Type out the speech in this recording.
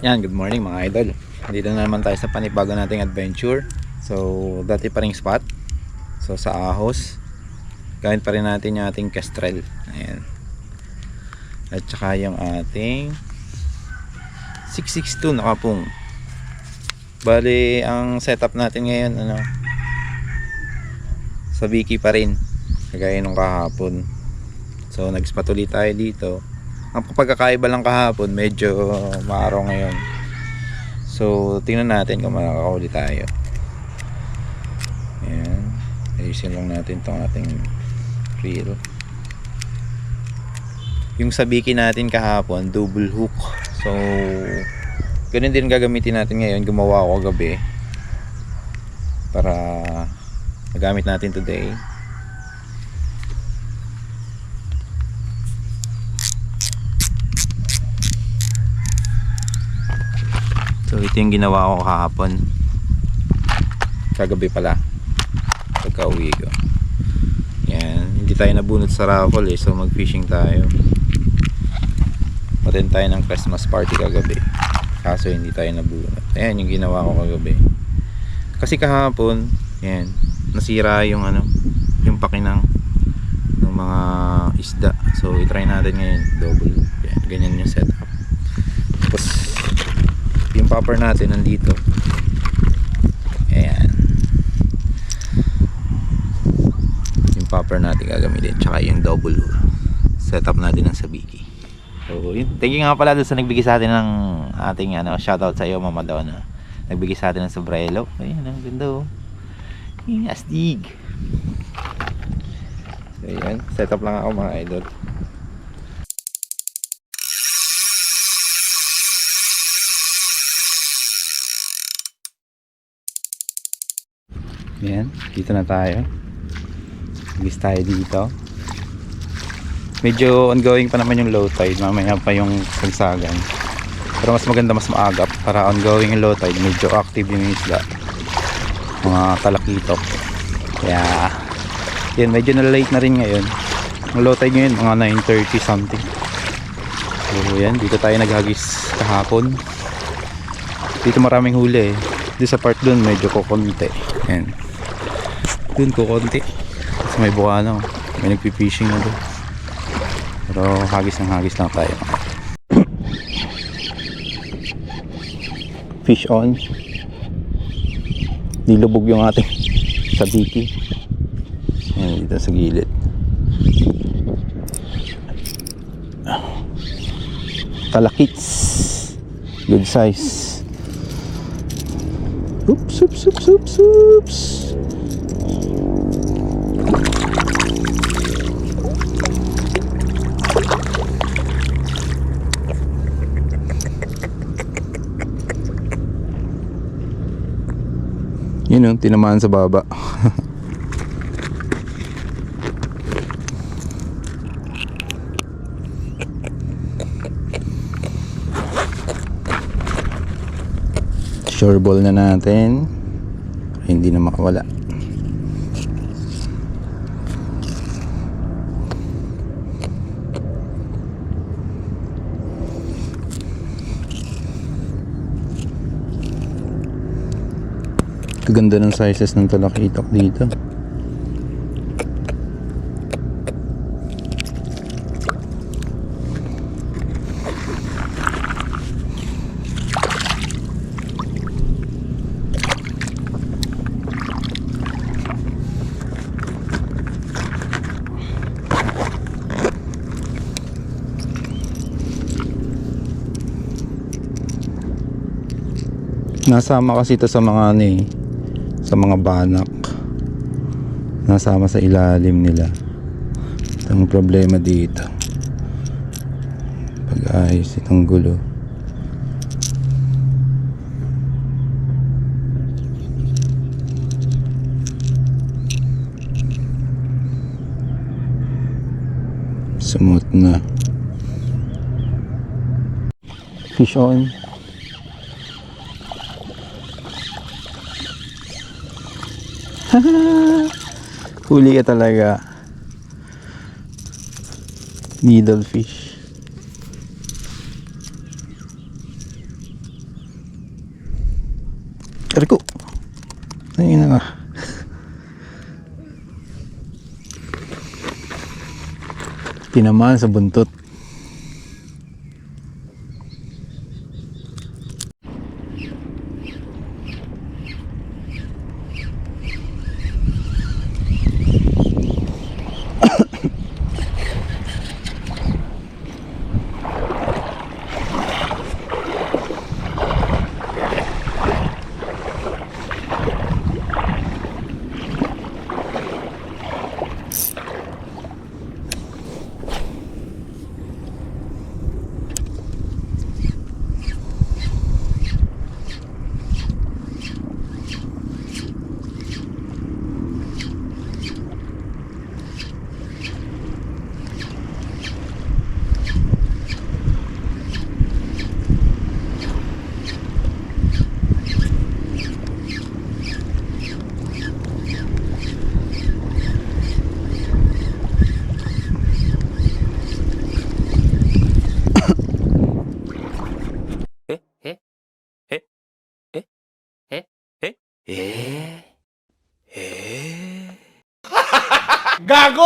Yan, good morning mga idol. Dito na naman tayo sa panibago nating adventure. So, dati pa ring spot. So, sa Ahos. Gawin pa rin natin yung ating Kestrel. Ayan. At saka yung ating 662 nakapung. Bali, ang setup natin ngayon, ano, sa Vicky pa rin. Kagaya nung kahapon. So, nagspatuloy tayo dito. Ang pagkakaiba lang kahapon, medyo maaraw ngayon. So, tingnan natin kung makakahuli tayo. Ayan. Ayusin lang natin itong ating reel. Yung sabiki natin kahapon, double hook. So, ganun din gagamitin natin ngayon. Gumawa ako gabi. Para magamit natin today. So ito yung ginawa ko kahapon. Kagabi pala. Pagka uwi ko. Yan. Hindi tayo nabunot sa raffle eh. So mag fishing tayo. Matin tayo ng Christmas party kagabi. Kaso hindi tayo nabunot. Ayan yung ginawa ko kagabi. Kasi kahapon, yan, nasira yung ano, yung pakinang ng mga isda. So i-try natin ngayon. Double. Yan, ganyan yung setup. Tapos popper natin nandito. Ayan. Yung popper natin gagamitin tsaka yung double setup natin ng sabiki. So thank you nga pala sa nagbigay sa atin ng ating ano, shoutout sa iyo mama Donna nagbigay sa atin ng sombrero. Ayan ang ganda oh. Yung astig. So yan setup lang ako mga idol Yan, dito na tayo. Gis tayo dito. Medyo ongoing pa naman yung low tide. Mamaya pa yung sagsagan. Pero mas maganda mas maagap para ongoing yung low tide. Medyo active yung isda. Mga talakito. Kaya, yan, medyo na late na rin ngayon. Ang low tide ngayon, mga 9.30 something. So, yan, dito tayo naghagis kahapon. Dito maraming huli eh. Dito sa part dun, medyo kukunti. Yan. Dun kukunti. Sa may bukana. May nagpipishing na dun. Pero hagis ng hagis lang tayo. Fish on. Nilubog yung ating sabiki. Yan, dito sa gilid. Talakits. Good size. Oops, oops, oops, oops, oops. Yun yung tinamaan sa baba. Sure na natin. Hindi na makawala. Kaganda ng sizes ng talakitok dito. Nasama kasi ito sa mga ano eh, sa mga banak. Nasama sa ilalim nila. Ang problema dito. Pag-ayos itong gulo. Sumot na. Fish on. Huli ka talaga. Needle fish. Arko. Ayun na nga. Tinamaan sa buntot. Gago!